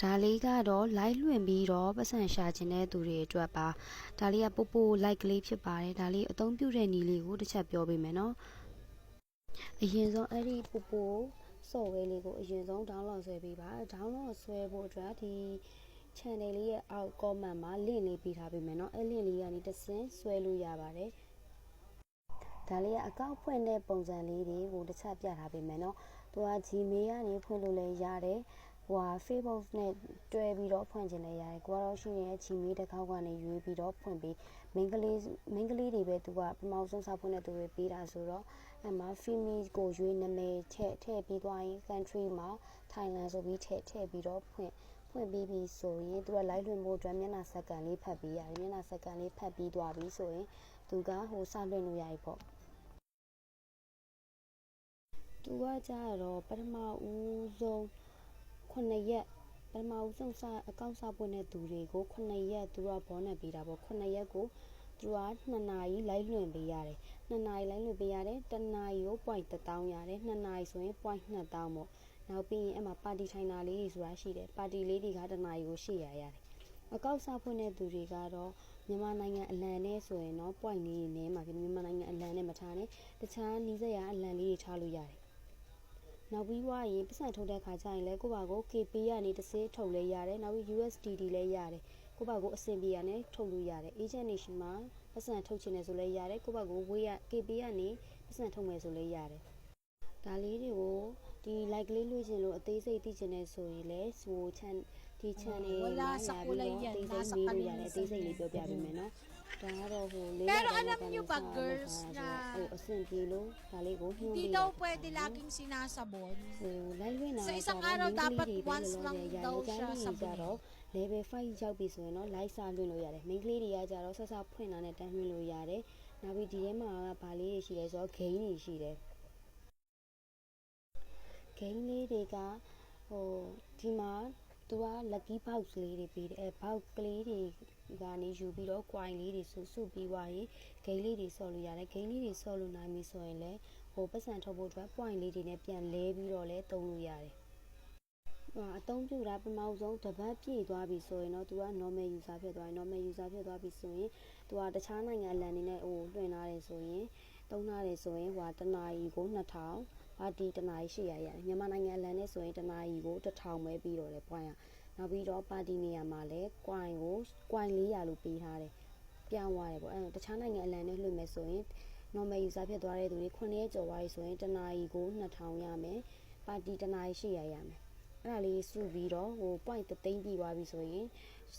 ဒါလေးကတော့ live လွှင့်ပြီးတော့ပတ်စံရှာခြင်းတဲ့သူတွေအတွက်ပါဒါလေးကပို့ပို့ like ကလေးဖြစ်ပါတယ်ဒါလေးအသုံးပြုတဲ့နီးလေးကိုတစ်ချက်ပြောပေးမယ်နော်အရင်ဆုံးအဲ့ဒီပို့ပို့စော့ဝဲလေးကိုအရင်ဆုံး download ဆွဲပေးပါ download ဆွဲဖို့အတွက်ဒီ channel လေးရဲ့အောက် comment မှာ link လေးပေးထားပေးမယ်เนาะအဲ့ link လေးကနေတစ်ဆင့်ဆွဲလို့ရပါတယ်ဒါလေးကအကောက်ဖွင့်တဲ့ပုံစံလေးတွေကိုတစ်ချက်ပြထားပေးမယ်เนาะသူက Gmail ကနေဖွင့်လို့လည်းရတယ် ဟိုဟာ Facebook နဲ့တွဲပြီးတော့ဖွင့်ခြင်းလည်းရတယ်ကိုကတော့ရှိနေတဲ့ Gmail တစ်ခေါက်ကနေရွေးပြီးတော့ဖွင့်ပြီး main ကလေး main ကလေးတွေပဲသူကပမောက်ဆုံးစာဖွင့်တဲ့သူတွေပေးတာဆိုတော့အဲ့မှာ Fimi ကိုရွေးနာမည်ထည့်ထည့်ပြီးသွားရင် country မှာ Thailand ဆိုပြီးထည့်ထည့်ပြီးတော့ဖွင့်ဖွင့်ပြီးပြီဆိုရင်သူက live လွှင့်ဖို့အတွက်မျက်နှာစက္ကန့်လေးဖတ်ပြီးရတယ်မျက်နှာစက္ကန့်လေးဖတ်ပြီးသွားပြီဆိုရင်သူကဟိုစလွှင့်လို့ရပြီပေါ့သူကကြတော့ပထမဦးဆုံး 9ရက်ပထမဦးဆုံးစအကောင့်စပွင့်တဲ့သူတွေကို9ရက်သူကဘောနဲ့ပေးတာပေါ့9ရက်ကိုသူက2နာရီ live လွှင့်ပေးရတယ်2နာရီ live လွှင့်ပေးရတယ်1နာရီကို point 1000ရတယ်2နာရီဆိုရင် point 2000ပေါ့နောက်ပြီးရင်အဲ့မှာပါတီထိုင်တာလေးတွေဆိုတာရှိတယ်ပါတီလေးတွေက1နာရီကို800ရတယ်အကောက်စားဖွင့်တဲ့သူတွေကတော့မြန်မာနိုင်ငံအလံနဲ့ဆိုရင်တော့ point လေးတွေနဲ့မှာဖြစ်မြန်မာနိုင်ငံအလံနဲ့မထားနဲ့တခြားနီးစပ်ရာအလံလေးတွေထားလို့ရတယ် နောက်ပြီးွားရင်ပတ်စံထုတ်တဲ့ခါကျရင်လည်းကိုယ့်ဘာကို KP ကနေတစ်စေးထုတ်လဲရတယ်နောက်ပြီး USDT လည်းရတယ်ကိုယ့်ဘာကိုအဆင်ပြေရနဲ့ထုတ်လို့ရတယ် agent nation မှာပတ်စံထုတ်ချင်တယ်ဆိုလည်းရတယ်ကိုယ့်ဘာကိုဝေးရ KP ကနေပတ်စံထုတ်မယ်ဆိုလည်းရတယ်ဒါလေးတွေကိုဒီ like လေးလွှင့်ချင်လို့အသေးစိတ်သိချင်တယ်ဆိုရင်လည်းဟို chan ဒီ channel မှာလာပြီးတော့အသေးစိတ်မေးလို့ရတယ်အသေးစိတ်လေးပြောပြပေးမယ်နော်ဒါကတော့ဟိုလေး Pero alam niyo ba, girls, na- ဟိုအဆင်ပြေလို့ဒါလေးကိုညှို့ Hindi ပေး daw ရတယ် pwede laging sinasabon. ဟို live ဝင်တာ Sa isang ကတော့ araw မိန်းကလေး dapat တွေပဲ once လောလော lang ဆယ် daw ရ siya ရကြ sabunin. တော့ level 5ရောက်ပြီဆိုရင်တော့ live စလွှင့်လို့ရတယ်မိန်းကလေးတွေကကြတော့ဆက်ဆက်ဖွင့်တာနဲ့တန်းလွှင့်လို့ရတယ်နောက်ပြီးဒီထဲမှာကဗာလေးတွေရှိလဲဆိုတော့ game တွေရှိတယ် game လေးတွေကဟိုဒီမှာ သူက lucky box လေးတွေပေးတယ်အဲ box ကလေးတွေကနေယူပြီးတော့ coin လေးတွေစုစုပြီးွားရင် game လေးတွေဆော့လို့ရတယ် game လေးတွေဆော့လို့နိုင်ပြီဆိုရင်လည်းဟိုပတ်စံထုတ်ဖို့အတွက် point လေးတွေနဲ့ပြန်လဲပြီးတော့လည်းသုံးလို့ရတယ်ဟာအသုံးပြုတာပထမဆုံးတစ်ပတ်ပြည့်သွားပြီဆိုရင်တော့ तू က normal user ဖြစ်သွားရင် normal user ဖြစ်သွားပြီဆိုရင် तू ကတခြားနိုင်ငံအလံနေနဲ့ဟိုလွှင့်ထားတယ်ဆိုရင်သုံးထားတယ်ဆိုရင်ဟိုတနာရီကို2000 ပါတီတနာရီ800ရတယ်မြန်မာနိုင်ငံအလံနဲ့ဆိုရင်တနာရီကို1000ပဲပြီးတော့လေ point ရနောက်ပြီးတော့ပါတီနေရာမှာလည်း coin ကို coin 400လို့ပေးထားတယ်ပြောင်းသွားတယ်ပေါ့အဲတခြားနိုင်ငံအလံနဲ့လွှင့်မယ်ဆိုရင် normal user ဖြစ်သွားတဲ့သူတွေ9ရက်ကျော်သွားပြီဆိုရင်တနာရီကို2000ရမယ်ပါတီတနာရီ800ရမယ်အဲ့ဒါလေးစုပြီးတော့ဟို point 3သိန်းပြီးသွားပြီဆိုရင်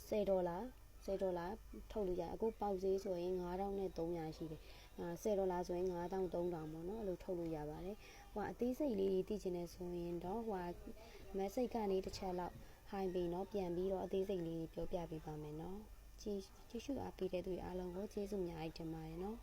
10ဒေါ်လာ 10ဒေါ်လာထုတ်လို့ရတယ်အခုပေါက်ဈေးဆိုရင်9300ရှိတယ်အဲ10ဒေါ်လာဆိုရင်9300ပေါ့နော်အဲ့လိုထုတ်လို့ရပါတယ်ဟိုအသေးစိတ်လေးတွေသိချင်တယ်ဆိုရင်တော့ဟို message ကနေတစ်ချက်လောက် high ပြီးတော့ပြန်ပြီးတော့အသေးစိတ်လေးပြောပြပေးပါမယ်နော်ကြည့်ကြည့်ရှုအားပေးတဲ့သူတွေအားလုံးကိုကျေးဇူးအများကြီးတင်ပါတယ်နော်